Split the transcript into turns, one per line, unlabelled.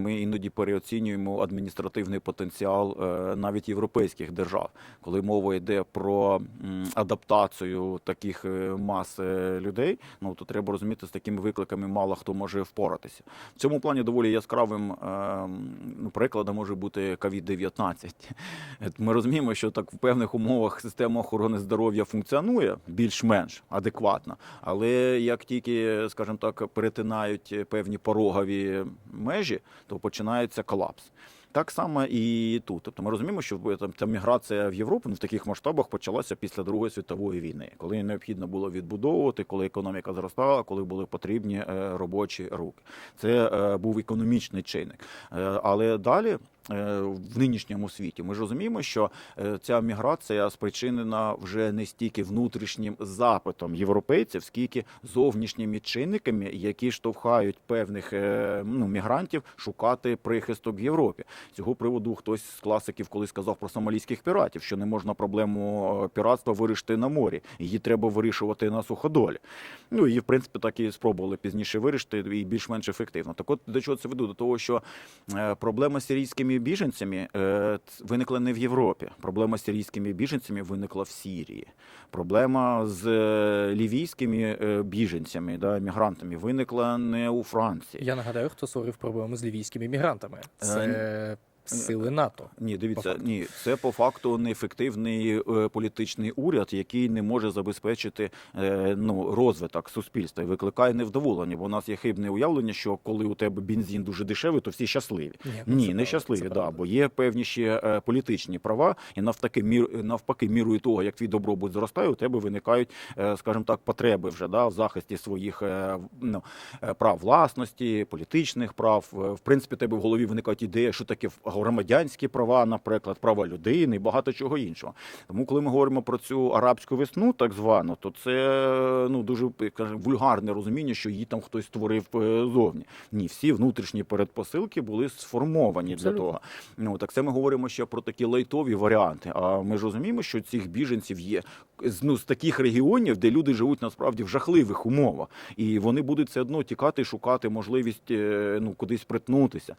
Ми іноді переоцінюємо адміністративний потенціал е, навіть європейських держав, коли мова йде про адаптацію таких е, мас е, людей. Ну то треба розуміти, з такими викликами мало хто може впоратися. В цьому плані доволі яскравим ну, прикладом може бути COVID-19. Ми розуміємо, що так в певних умовах система охорони здоров'я функціонує більш-менш адекватно, але як тільки, скажімо так, перетинають певні порогові межі, то починається колапс. Так само і тут. Тобто ми розуміємо, що там, та міграція в Європу не в таких масштабах почалася після Другої світової війни, коли необхідно було відбудовувати, коли економіка зростала, коли були потрібні е, робочі руки. Це е, був економічний чинник. Е, але далі. Е, В нинішньому світі ми ж розуміємо, що е, ця міграція спричинена вже не стільки внутрішнім запитом європейців, скільки зовнішніми чинниками, які штовхають певних е, ну, мігрантів шукати прихисток в Європі. З цього приводу хтось з класиків колись сказав про сомалійських піратів, що не можна проблему піратства вирішити на морі, її треба вирішувати на суходолі. Ну і в принципі так і спробували пізніше вирішити і більш-менш ефективно. Так от до чого це веду? До того, що проблема з сирійськими біженцями е, виникла не в Європі. Проблема з сирійськими біженцями виникла в Сірії. Проблема з е, лівійськими е, біженцями, да, мігрантами, виникла не у Франції.
Я нагадаю, хто створив проблеми з лівійськими мігрантами. Це сили НАТО.
Ні, дивіться, ні, це по факту неефективний е, політичний уряд, який не може забезпечити е, ну, розвиток суспільства і викликає невдоволення. Бо у нас є хибне уявлення, що коли у тебе бензин дуже дешевий, то всі щасливі.
ну,
Ні, не щасливі, да, бо є певні ще е, політичні права, і навпаки, мір навпаки, мірою того, як твій добробут зростає, у тебе виникають, е, скажімо так, потреби вже да, в захисті своїх е, ну, прав власності, політичних прав. В принципі, тебе в голові виникають ідеї, що таке громадянські права, наприклад, права людини і багато чого іншого. Тому, коли ми говоримо про цю арабську весну, так звану, то це ну дуже скажімо, вульгарне розуміння, що її там хтось створив е, зовні. Ні, всі внутрішні передпосилки були сформовані
Абсолютно.
для того. Ну так це ми говоримо ще про такі лайтові варіанти. А ми ж розуміємо, що цих біженців є з ну з таких регіонів, де люди живуть насправді в жахливих умовах, і вони будуть все одно тікати, шукати можливість е, ну кудись притнутися.